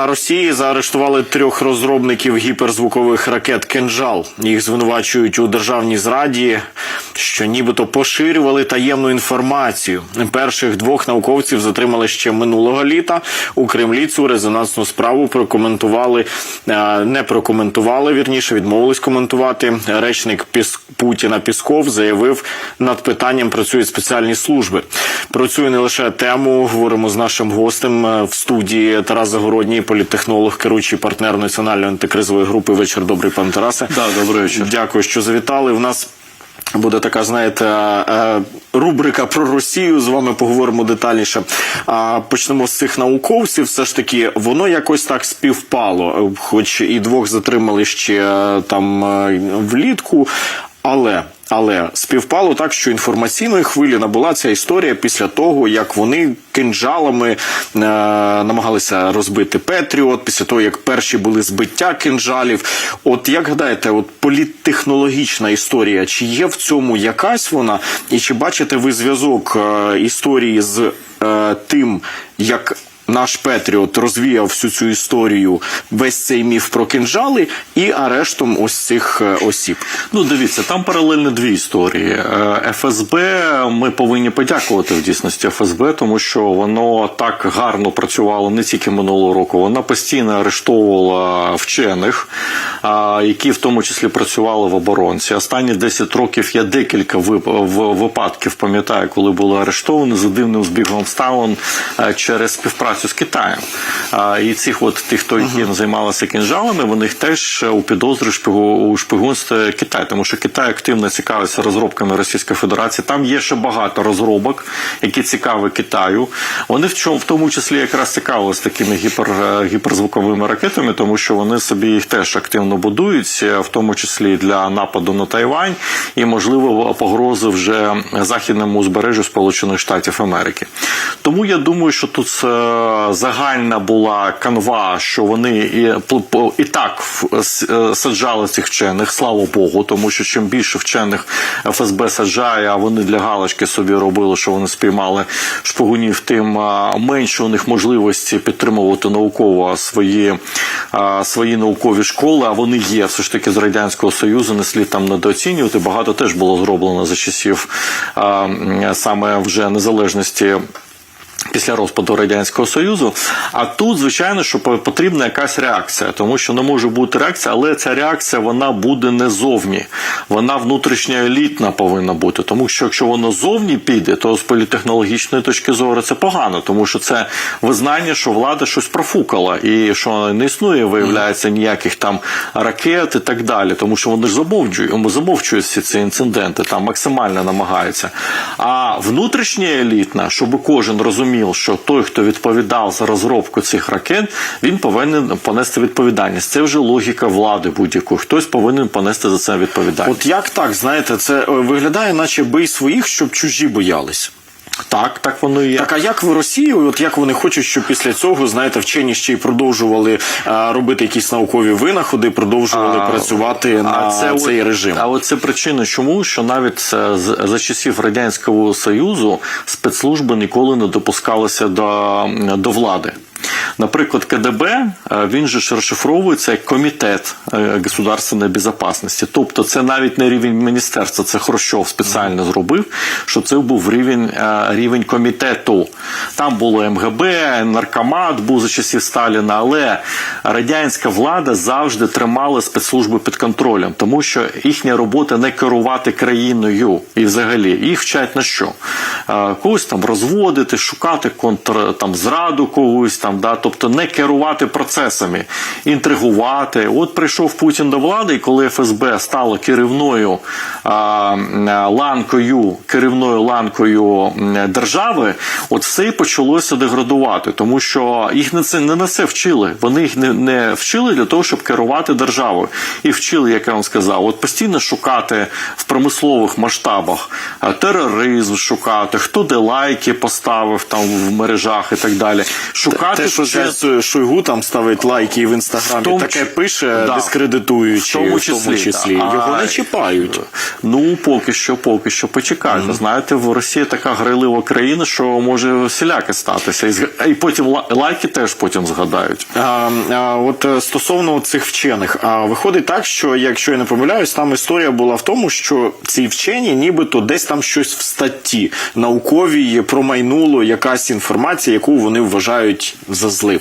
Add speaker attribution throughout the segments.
Speaker 1: на Росії заарештували трьох розробників гіперзвукових ракет Кенжал. Їх звинувачують у державній зраді, що нібито поширювали таємну інформацію. Перших двох науковців затримали ще минулого літа. У Кремлі цю резонансну справу прокоментували, е, не прокоментували, вірніше відмовились коментувати. Речник Піс- Путіна Пісков заявив, над питанням працюють спеціальні служби. Про цю не лише тему говоримо з нашим гостем е, в студії Тарас Загородній, політтехнолог, керуючий партнер національної антикризової групи. Вечір добрий, пан Тарасе.
Speaker 2: Да, добрий вечір.
Speaker 1: Дякую, що завітали. У нас буде така, знаєте, е, рубрика про Росію. З вами поговоримо детальніше. Почнемо з цих науковців. Все ж таки, воно якось так співпало, Е, хоч і двох затримали ще е, там е, влітку, але. Але співпало так, що інформаційної хвилі набула ця історія після того, як вони кинджалами е, намагалися розбити Петріот, після того як перші були збиття кинджалів. От як гадаєте, от політтехнологічна історія, чи є в цьому якась вона, і чи бачите ви зв'язок е, історії з е, тим, як наш Петріот розвіяв всю цю історію, весь цей міф про кинджали і арештом ось цих е, осіб?
Speaker 2: Ну, дивіться, там паралельно дві історії. Е, ФСБ ми повинні подякувати в дійсності ФСБ, тому що воно так гарно працювало не тільки минулого року. Вона постійно арештовувала вчених, які в тому числі працювали в оборонці. Останні 10 років я декілька вип- випадків пам'ятаю, коли були арештовані за дивним збігом обставин е, через співпрацю з Китаєм. А, І цих от тих, хто які займалися кінжалами, вони теж у підозрі шпигу у шпигунстві Китаю, тому що Китай активно цікавиться розробками Російської Федерації. Там є ще багато розробок, які цікаві Китаю. Вони в чому в тому числі якраз цікавилися такими гіпер, е, гіперзвуковими ракетами, тому що вони собі їх теж активно будують, е, в тому числі для нападу на Тайвань і можливо погрози вже західному узбережжю Сполучених Штатів Америки. Тому я думаю, що тут е, загальна була канва, що вони і, і так е, саджали цих вчених, слава Богу, тому що чим більше вчених ФСБ саджає, а вони для галочки собі робили, що вони спіймали шпигунів, тим менше у них можливості підтримувати науково свої, свої наукові школи, а вони є все ж таки з радянського союзу, не слід там недооцінювати. Багато теж було зроблено за часів саме вже незалежності. Після розпаду радянського союзу, а тут, звичайно, що потрібна якась реакція, тому що не може бути реакція, але ця реакція вона буде не зовні, вона внутрішня елітна повинна бути. Тому що якщо воно зовні піде, то з політехнологічної точки зору це погано, тому що це визнання, що влада щось профукала, і що не існує, виявляється, ніяких там ракет і так далі, тому що вони ж замовчують, замовчують всі ці інциденти, там максимально намагаються. А внутрішня елітна, щоб кожен розумів, що той, хто відповідав за розробку цих ракет, він повинен понести відповідальність. Це вже логіка влади будь-якої. Хтось повинен понести за це відповідальність.
Speaker 1: От як так, знаєте, це е, виглядає, наче бий своїх, щоб чужі боялись.
Speaker 2: Так, так воно і є.
Speaker 1: Так, а як в Росії, от як вони хочуть, щоб після цього, знаєте, вчені ще й продовжували а, робити якісь наукові винаходи, продовжували
Speaker 2: А,
Speaker 1: працювати на цей
Speaker 2: от-
Speaker 1: режим?
Speaker 2: А от це причина, чому що навіть е, з- за часів радянського союзу спецслужби ніколи не допускалися до, до влади. Наприклад, КДБ е, він же ж розшифровується як комітет е, государственної безпечності. Тобто, це навіть не рівень міністерства, це Хрущов спеціально зробив, що це був рівень, е, рівень комітету. Там було МГБ, наркомат був за часів Сталіна, але радянська влада завжди тримала спецслужби під контролем, тому що їхня робота не керувати країною і взагалі їх вчать на що? Когось там розводити, шукати контр там зраду когось там, да, тобто не керувати процесами, інтригувати. От прийшов Путін до влади, і коли ФСБ стало керівною а, ланкою, керівною ланкою держави, от все і почалося деградувати, тому що їх на це не на це вчили. Вони їх не, не вчили для того, щоб керувати державою. І вчили, як я вам сказав, от постійно шукати в промислових масштабах тероризм, шукати, хто де лайки поставив там в мережах і так далі. Шукати
Speaker 1: те, що
Speaker 2: ще-
Speaker 1: зараз Шойгу там ставить лайки в інстаграмі,
Speaker 2: В тому
Speaker 1: таке пише,
Speaker 2: Да.
Speaker 1: дискредитуючи,
Speaker 2: В тому числі, да.
Speaker 1: Його
Speaker 2: А,
Speaker 1: не чіпають.
Speaker 2: Ну, поки що, поки що почекайте. Знаєте, в Росії така грайлива країна, що може всіляке статися. І, зг- і потім ла- лайки теж потім згадають.
Speaker 1: А, а, от е, стосовно цих вчених, а виходить так, що якщо я не помиляюсь, там історія була в тому, що ці вчені, нібито десь там щось в статті науковій промайнуло якась інформація, яку вони вважають за злив.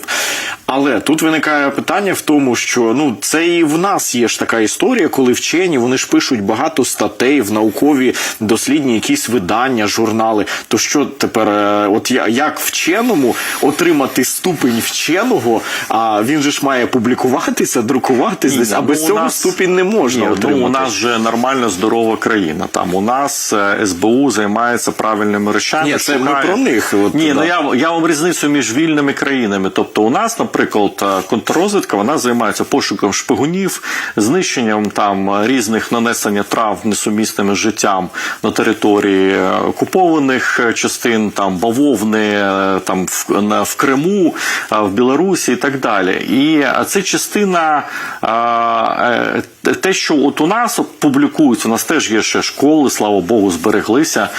Speaker 1: Але тут виникає питання в тому, що ну це і в нас є ж така історія, коли вчені вони ж пишуть багато статей в наукові дослідні якісь видання, журнали. То що тепер, е, от як вченому отримати ступень вченого, а він же ж має публікуватися, друкуватись
Speaker 2: Ні,
Speaker 1: десь, а
Speaker 2: ну,
Speaker 1: без цього
Speaker 2: нас-
Speaker 1: ступінь не можна
Speaker 2: Ні,
Speaker 1: отримати.
Speaker 2: Ну, у нас же нормально здорова країна. Там у нас е, СБУ займається правильними речами.
Speaker 1: Ні, це ми про них, от,
Speaker 2: Ні,
Speaker 1: да.
Speaker 2: ну я, я вам різницю між вільними країнами. Тобто, у нас, наприклад, е, контррозвідка вона займається пошуком шпигунів, знищенням там різних нанесення трав несумісними життям на території окупованих частин, там бавовни, е, там в, на- в Криму, е, в Білорусі і так далі. І це частина е, те, що от у нас публікується, у нас теж є ще школи, слава Богу, збереглися,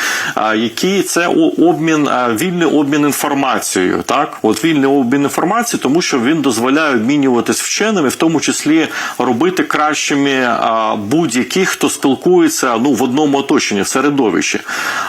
Speaker 2: які це обмін, вільний обмін інформацією. Так, от вільний обмін інформацією, тому що він дозволяє обмінюватись вченими, в тому числі робити кращими будь-яких, хто спілкується ну в одному оточенні, в середовищі.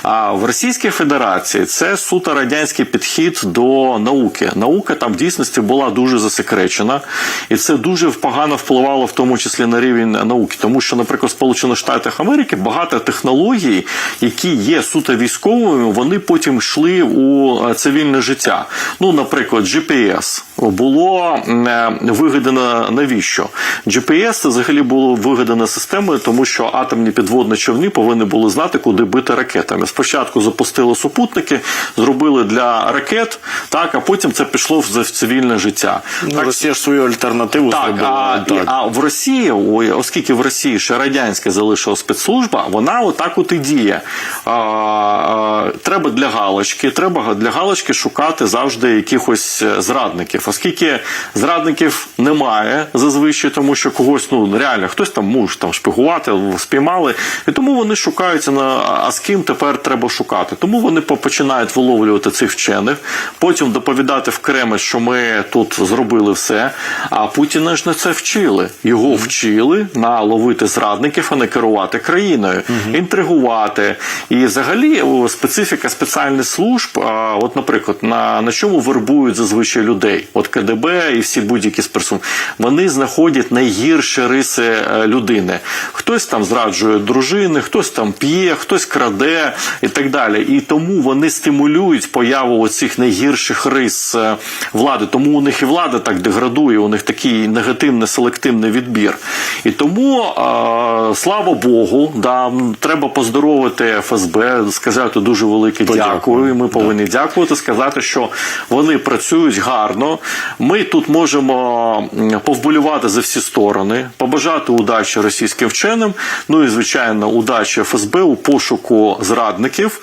Speaker 2: А в Російській Федерації це суто радянський підхід до науки. Наука там в дійсності була дуже засекречена, і це дуже погано впливало в тому числі на рівень науки, тому що, наприклад, Сполучених Штатах Америки багато технологій, які є суто військовими, вони потім йшли у е, цивільне життя. Ну, наприклад, GPS було е, вигадано навіщо? GPS це взагалі було вигадано системою, тому що атомні підводні човни повинні були знати, куди бити ракетами. Спочатку запустили супутники, зробили для ракет, так, а потім це пішло в цивільне життя.
Speaker 1: Ну, Росія ж свою альтернативу
Speaker 2: Так,
Speaker 1: зробила.
Speaker 2: а, і- а в Росії, оскільки в Росії ще радянська залишила спецслужба, вона отак от і діє. А, а, треба для галочки, треба для галочки шукати завжди якихось е, зрадників. Оскільки зрадників немає зазвичай, тому що когось ну реально хтось там може там шпигувати, спіймали, і тому вони шукаються на а з ким тепер треба шукати. Тому вони починають виловлювати цих вчених, потім доповідати в Кремль, що ми тут зробили все. А Путіна ж не це вчили. Його вчили на ловити зрадників, а не керувати країною, інтригувати. І взагалі специфіка спеціальних служб. а, От, наприклад, на, на чому вербують зазвичай людей? От КДБ і всі будь-які спецслужби, вони знаходять найгірші риси е, людини. Хтось там зраджує дружини, хтось там п'є, хтось краде і так далі. І тому вони стимулюють появу цих найгірших рис е, влади. Тому у них і влада так деградує, у них такий негативний селективний відбір. І тому, е, слава Богу, да, треба поздоровити ФСБ, сказати дуже велике дякую. І Ми повинні дякувати, сказати, що вони працюють гарно. Ми тут можемо повболювати за всі сторони, побажати удачі російським вченим. Ну і звичайно, удачі ФСБ у пошуку зрадників,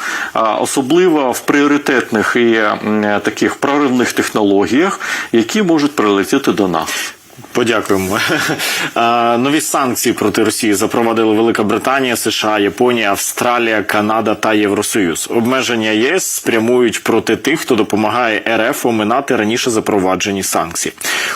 Speaker 2: особливо в пріоритетних і таких проривних технологіях, які можуть прилетіти до нас.
Speaker 1: Подякуємо. Нові санкції проти Росії запровадили Велика Британія, США, Японія, Австралія, Канада та Євросоюз. Обмеження ЄС спрямують проти тих, хто допомагає РФ оминати раніше запроваджені санкції.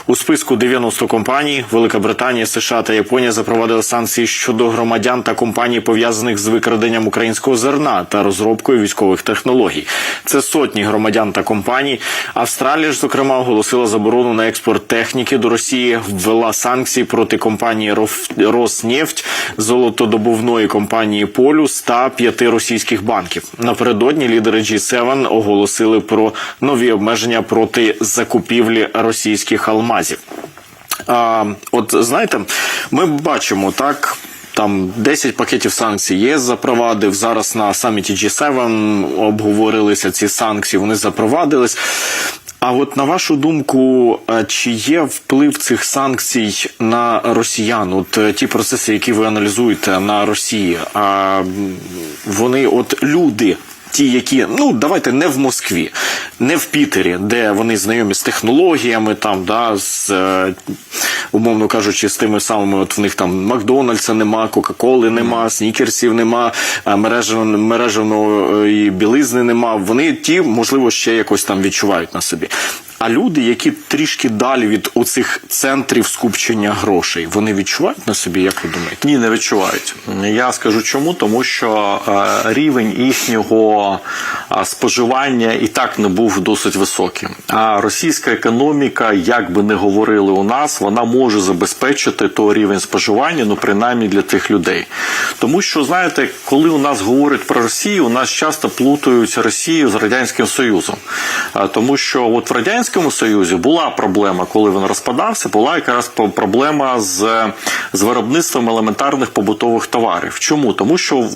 Speaker 1: У списку 90 компаній Велика Британія, США та Японія запровадили санкції щодо громадян та компаній, пов'язаних з викраденням українського зерна та розробкою військових технологій. Це сотні громадян та компаній. Австралія ж, зокрема, оголосила заборону на експорт техніки до Росії, ввела санкції проти компанії «Роф- Роснефть, золотодобувної компанії Полюс та п'яти російських банків. Напередодні лідери G7 оголосили про нові обмеження проти закупівлі російських алмазів. А, от знаєте, ми бачимо так. Там 10 пакетів санкцій ЄС запровадив. Зараз на саміті G7 обговорилися ці санкції, вони запровадились. А от на вашу думку, е, чи є вплив цих санкцій на росіян? От е, ті процеси, які ви аналізуєте на Росії, а вони, от люди, ті, які ну давайте не в Москві, не в Пітері, де вони знайомі з технологіями, там да з е, умовно кажучи, з тими самими, от в них там Макдональдса нема, Кока-Коли нема, снікерсів нема, мереженої мережево- білизни нема. Вони ті, можливо, ще якось там відчувають на собі. А люди, які трішки далі від оцих центрів скупчення грошей, вони відчувають на собі, як ви думаєте?
Speaker 2: Ні, не відчувають. Я скажу чому, тому що е, рівень їхнього е, споживання і так не був досить високим. А російська економіка, як би не говорили у нас, вона може забезпечити той рівень споживання, ну принаймні для тих людей. Тому що, знаєте, коли у нас говорять про Росію, у нас часто плутають Росію з Радянським Союзом. Е, Тому що от в Радянському Союзі була проблема, коли він розпадався, була якраз проблема з, з виробництвом елементарних побутових товарів. Чому? Тому що в,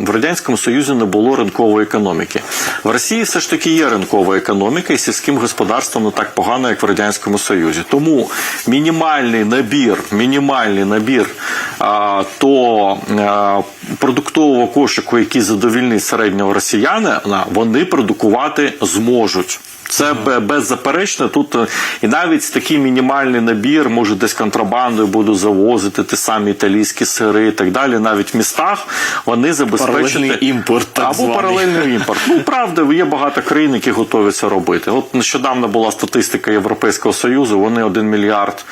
Speaker 2: в Радянському Союзі не було ринкової економіки. В Росії все ж таки є ринкова економіка, і сільським господарством не так погано, як в Радянському Союзі. Тому мінімальний набір, мінімальний набір а, то а, продуктового кошику, який задовільнить середнього росіянина, вони продукувати зможуть. Це беззаперечно. Тут е, і навіть такий мінімальний набір, може, десь контрабандою будуть завозити ті самі італійські сири і так далі. Навіть в містах вони забезпечені
Speaker 1: імпорт, так
Speaker 2: або
Speaker 1: званий.
Speaker 2: паралельний імпорт. Ну правда, є багато країн, які готові це робити. От нещодавно була статистика Європейського союзу. Вони 1 мільярд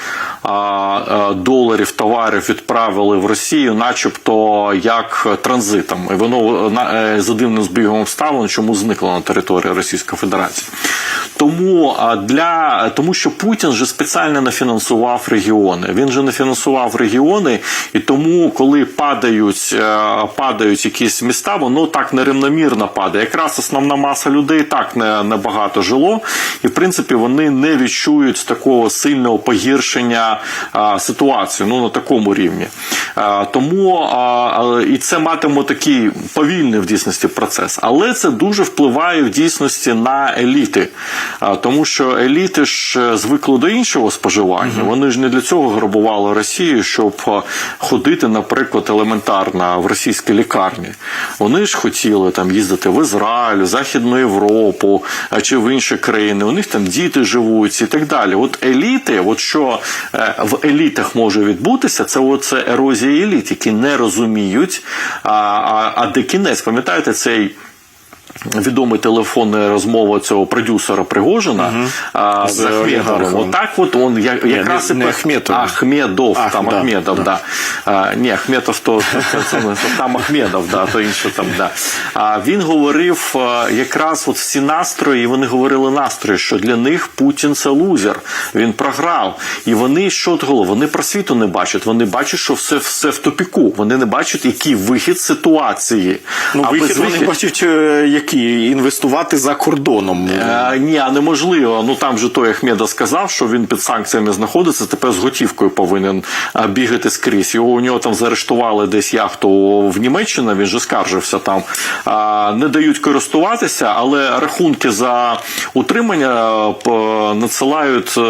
Speaker 2: а, а, доларів товарів відправили в Росію, начебто як транзитом. І воно на- е, за дивним збігом обставин, чому зникло на території Російської Федерації. Тому для тому, що Путін же спеціально не фінансував регіони. Він же не фінансував регіони, і тому, коли падають, е, падають якісь міста, воно так нерівномірно падає. Якраз основна маса людей так не, не жило, і в принципі вони не відчують такого сильного погіршення ситуації ну на такому рівні. Тому а, а, і це матиме такий повільний в дійсності процес, але це дуже впливає в дійсності на еліти, тому що еліти ж е, звикли до іншого споживання. Вони ж не для цього грабували Росію, щоб ходити, наприклад, елементарно в російські лікарні. Вони ж хотіли там їздити в Ізраїль, в Західну Європу а, чи в інші країни. У них там діти живуть і так далі. От еліти, от що е, в елітах може відбутися, це оце ерозія еліт, які не розуміють, а, а, а де кінець, пам'ятаєте, цей. Відомий телефонна розмова цього продюсера Пригожина а, з Ахмедовим. Отак от он я, якраз
Speaker 1: не-
Speaker 2: і
Speaker 1: не
Speaker 2: про-
Speaker 1: Ахметов.
Speaker 2: Ахмедов,
Speaker 1: Ах,
Speaker 2: там
Speaker 1: да,
Speaker 2: Ахмедов, да. А, ні, Ахметов то, то, це там Ахмедов, да, то інше там, да. А, він говорив якраз от всі настрої, і вони говорили настрої, що для них Путін це лузер, він програв. І вони що от головне, вони просвіту не бачать, вони бачать, що все, все в топіку. Вони не бачать, який вихід ситуації.
Speaker 1: Ну,
Speaker 2: А
Speaker 1: вихід
Speaker 2: без
Speaker 1: вони
Speaker 2: вихід-
Speaker 1: бачать, е, який інвестувати за кордоном.
Speaker 2: Е, ні, а неможливо. Ну там же той Ахмеда сказав, що він під санкціями знаходиться, тепер з готівкою повинен бігати скрізь. Його у нього там заарештували десь яхту в Німеччині. Він же скаржився там. Не дають користуватися, але рахунки за утримання е, надсилають е,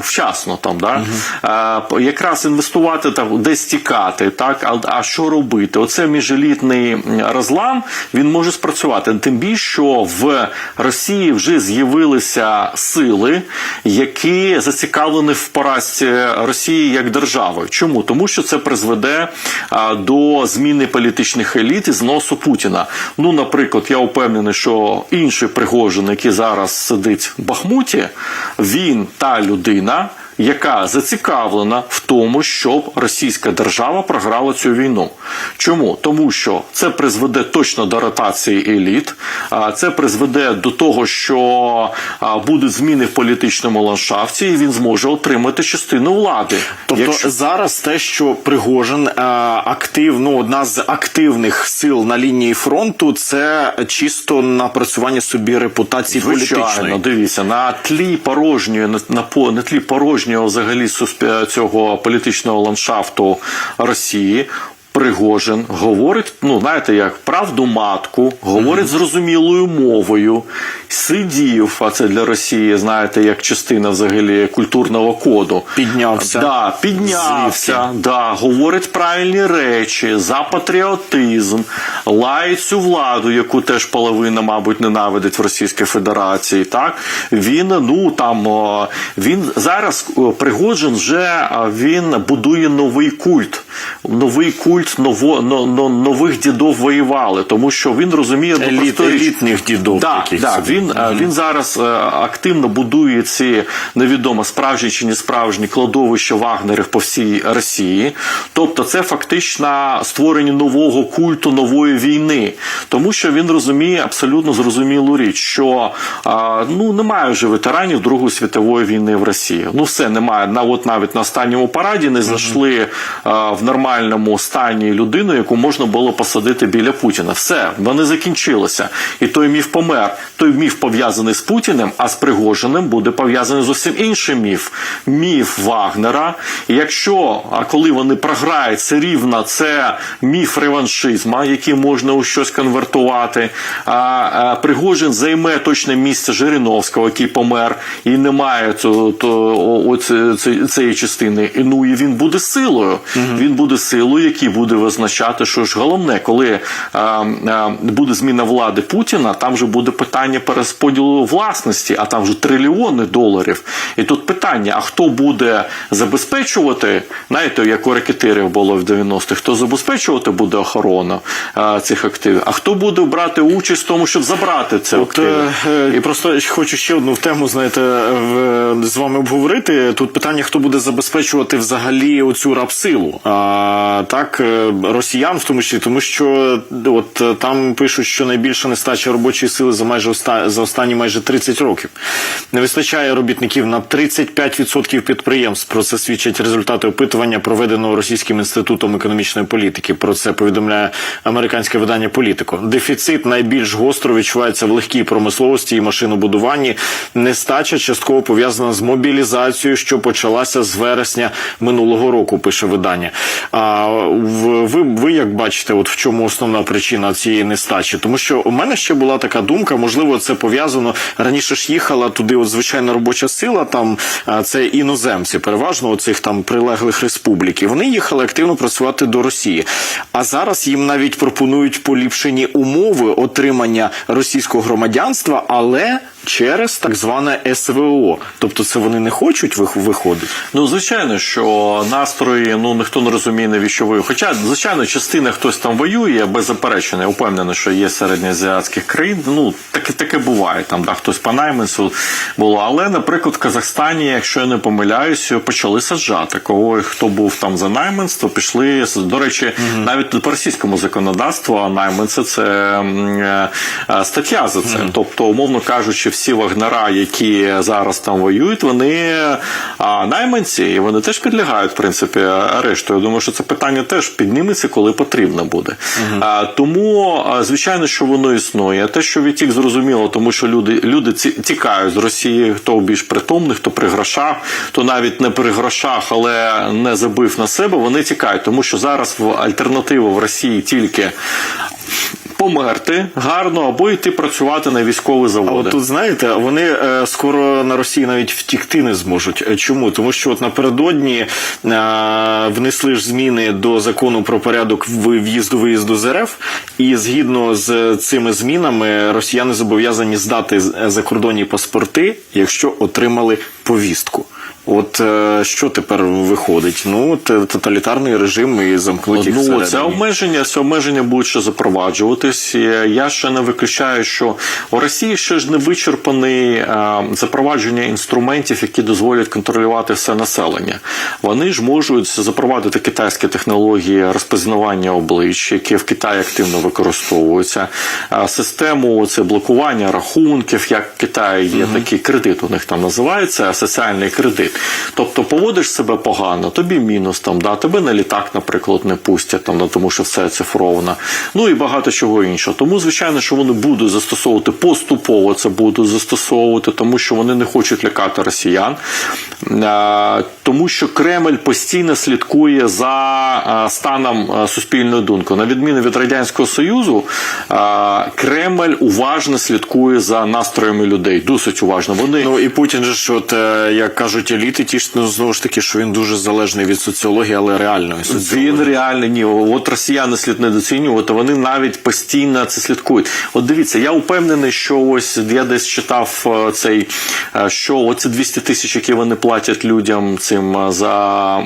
Speaker 2: вчасно. Там да Е, якраз інвестувати там десь тікати. Так, а, а що робити? Оце міжелітний розлам він може спрацювати. Тим більше, що в Росії вже з'явилися сили, які зацікавлені в поразці Росії як держави. Чому? Тому що це призведе до зміни політичних еліт і зносу Путіна. Ну, наприклад, я впевнений, що інший Пригожин, який зараз сидить в Бахмуті, він та людина яка зацікавлена в тому, щоб російська держава програла цю війну. Чому? Тому що це призведе точно до ротації еліт, а це призведе до того, що будуть зміни в політичному ландшафті, і він зможе отримати частину влади.
Speaker 1: Тобто
Speaker 2: Якщо-
Speaker 1: зараз те, що Пригожин е, актив, ну, одна з активних сил на лінії фронту, це чисто напрацювання собі репутації
Speaker 2: Звичайно,
Speaker 1: політичної.
Speaker 2: дивіться, на тлі порожньої, на, на, на тлі порожнього взагалі цього політичного ландшафту Росії. Пригожин говорить, ну знаєте, як правду матку, говорить зрозумілою мовою, сидів, а це для Росії, знаєте, як частина взагалі культурного коду.
Speaker 1: Піднявся.
Speaker 2: Да, піднявся, да, говорить правильні речі, за патріотизм, лає цю владу, яку теж половина, мабуть, ненавидить в Російській Федерації. Так він ну там він зараз Пригожин вже він будує новий культ. Новий культ ново, но, но, нових дідов воювали, тому що він розуміє ну,
Speaker 1: Еліт, елітних дідов.
Speaker 2: Да, да, він, е, він зараз е, активно будує ці невідомо справжні чи не справжні кладовища вагнерів по всій Росії. Тобто, це фактично створення нового культу нової війни, тому що він розуміє абсолютно зрозумілу річ, що е, ну немає вже ветеранів Другої світової війни в Росії. Ну все немає. На от навіть на останньому параді не знайшли е, в нормальному стані людину, яку можна було посадити біля Путіна. Все, вони закінчилися. І той міф помер. Той міф пов'язаний з Путіним, а з Пригожиним буде пов'язаний зовсім інший міф. Міф Вагнера. І якщо, а коли вони програють, це рівно це міф реваншизма, який можна у щось конвертувати. А, а Пригожин займе точне місце Жириновського, який помер, і немає цього, то, о, о, це- це- цієї частини. І, ну і він буде силою. Він буде силою, який буде визначати, що ж головне, коли а, а, буде зміна влади Путіна, там же буде питання перерозподілу власності, а там вже трильйони доларів. І тут питання: а хто буде забезпечувати, знаєте, як у ракетирів було в 90-х, хто забезпечувати буде охорону а, цих активів, а хто буде брати участь в тому, щоб забрати це
Speaker 1: От
Speaker 2: активи?
Speaker 1: е, е, просто хочу ще одну тему, знаєте, в, з вами обговорити. Тут питання, хто буде забезпечувати взагалі оцю рабсилу. А, так, е, росіян в тому числі, тому що от е, там пишуть, що найбільша нестача робочої сили за майже за останні майже 30 років. Не вистачає робітників на 35% підприємств. Про це свідчать результати опитування, проведеного Російським інститутом економічної політики. Про це повідомляє американське видання Політико. Дефіцит найбільш гостро відчувається в легкій промисловості і машинобудуванні. Нестача частково пов'язана з мобілізацією, що почалася з вересня минулого року. Пише видання. А ви, ви як бачите, от в чому основна причина цієї нестачі? Тому що у мене ще була така думка, можливо, це пов'язано раніше ж їхала туди, от звичайна робоча сила. Там це іноземці, переважно оцих там прилеглих республік. І Вони їхали активно працювати до Росії. А зараз їм навіть пропонують поліпшені умови отримання російського громадянства, але через так зване СВО. Тобто, це вони не хочуть вих- виходить.
Speaker 2: Ну, звичайно, що настрої, ну ніхто не розуміє, навіщо воює. Хоча, звичайно, частина хтось там воює, беззаперечно, я впевнений, що є середньоазіатських країн. Ну, таке таке буває. Там да, хтось по найманцю було. Але, наприклад, в Казахстані, якщо я не помиляюся, почали саджати. Кого хто був там за найманство, пішли. До речі, навіть по російському законодавству найманці це е, е, стаття за це. Тобто, умовно кажучи, всі вагнера, які зараз там воюють, вони найманці, і вони теж підлягають, в принципі, арешту. Я думаю, що це питання теж підніметься, коли потрібно буде. А, тому, звичайно, що воно існує. Те, що відтік зрозуміло, тому що люди, люди тікають з Росії, хто більш притомний, хто при грошах, хто навіть не при грошах, але не забив на себе, вони тікають, тому що зараз в альтернатива в Росії тільки. Померти гарно або йти працювати на військові
Speaker 1: А
Speaker 2: заводи.
Speaker 1: от тут знаєте, вони е, скоро на Росії навіть втікти не зможуть. Е, Чому? Тому що от напередодні е, внесли ж зміни до закону про порядок в'їзду-виїзду з РФ, і згідно з цими змінами росіяни зобов'язані здати е, закордонні паспорти, якщо отримали повістку. От е, що тепер виходить? Ну, е, тоталітарний режим і замкнуті
Speaker 2: Ну,
Speaker 1: всередині.
Speaker 2: це обмеження, це обмеження будуть ще запроваджуватись. Я ще не виключаю, що у Росії ще ж не вичерпаний е, запровадження інструментів, які дозволять контролювати все населення. Вони ж можуть запровадити китайські технології розпізнавання облич, які в Китаї активно використовуються. Е, Систему це блокування рахунків, як в Китаї є такий кредит, у них там називається соціальний кредит. Тобто поводиш себе погано, тобі мінус там, да, тебе на літак, наприклад, не пустять там, да, тому що все цифровано. Ну і багато чого іншого. Тому, звичайно, що вони будуть застосовувати поступово це будуть застосовувати, тому що вони не хочуть лякати росіян. Е, Тому що Кремль постійно слідкує за е, станом е, суспільної думки. На відміну від Радянського Союзу, Кремль уважно слідкує за настроями людей. Досить уважно. Вони
Speaker 1: Ну і Путін же ж, от як кажуть еліти, ті ж ну, знову ж таки, що він дуже залежний від соціології, але реальної соціології.
Speaker 2: Він реально ні. От росіяни слід недоцінювати. Вони навіть постійно це слідкують. От дивіться, я впевнений, що ось я десь читав цей, що оці 200 тисяч, які вони платять людям цим за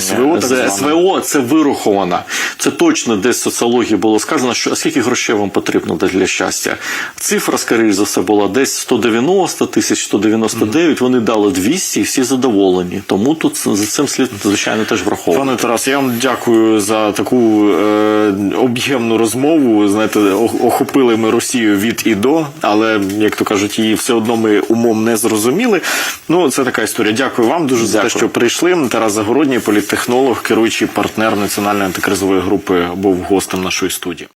Speaker 1: СВО,
Speaker 2: за. СВО, це вираховано. Це точно десь в соціології було сказано, що скільки грошей вам потрібно для щастя. Цифра, скоріш за все, була десь 190 тисяч, 199. Вони дали 200 і всі задоволені. Тому тут за цим слід звичайно теж враховувати.
Speaker 1: Пане Тарас, я вам дякую за таку е, об'ємну розмову. Знаєте, охопили ми Росію від і до, але як то кажуть, її все одно ми умом не зрозуміли. Ну, це така історія. Дякую вам дуже за те, що прийшли. Тарас Загородній, політтехнолог, керуючий партнер національної антикризової групи, був гостем нашої студії.